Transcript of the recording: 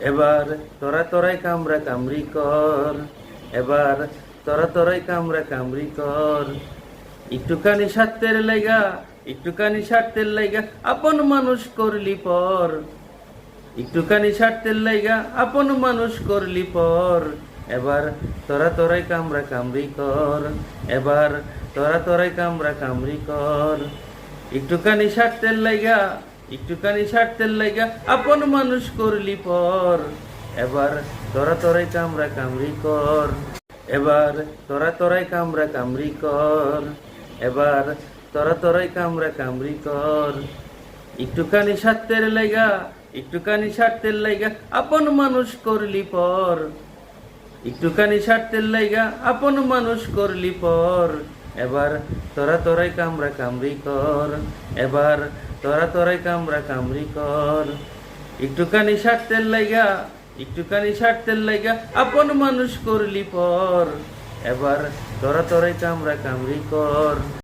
এবার তোরা তোরাই কামরা কামড়ি কর, এবার তোরা তোরাই কামরা কামড়ি কর। একটুখানি স্বার্থের লাইগা, একটুখানি স্বার্থের লাইগা আপন মানুষ করলি পর। একটুখানি স্বার্থের লাইগা আপন মানুষ করলি পর। এবার তোরা তোরাই কামরা কামড়ি কর, এবার তোরা তোরাই কামরা কামড়ি কর। একটুখানি স্বার্থের লাইগা একটুখানি স্বার্থের লাইগা আপন মানুষ করলি পর। এবার তোরা তোরাই কামরা কামড়ি কর। এবার তোরা তোরাই কামরা কামড়ি কর। এবার তোরা তোরাই কামরা কামড়ি কর। একটুখানি স্বার্থের লাইগা, একটুখানি স্বার্থের লাইগা আপন মানুষ করলি পর। একটুখানি স্বার্থের লাইগা আপন মানুষ করলি পর। এবার তোরা তোরাই কামরা কামড়ি কর। এবার তোরা তোরাই কামরা কামরি কর। একটুখানি স্বার্থের লাইগা, একটুখানি স্বার্থের লাইগা, আপন মানুষ করলি পর। এবার তোরা তোরাই কামরা কামড়ি কর।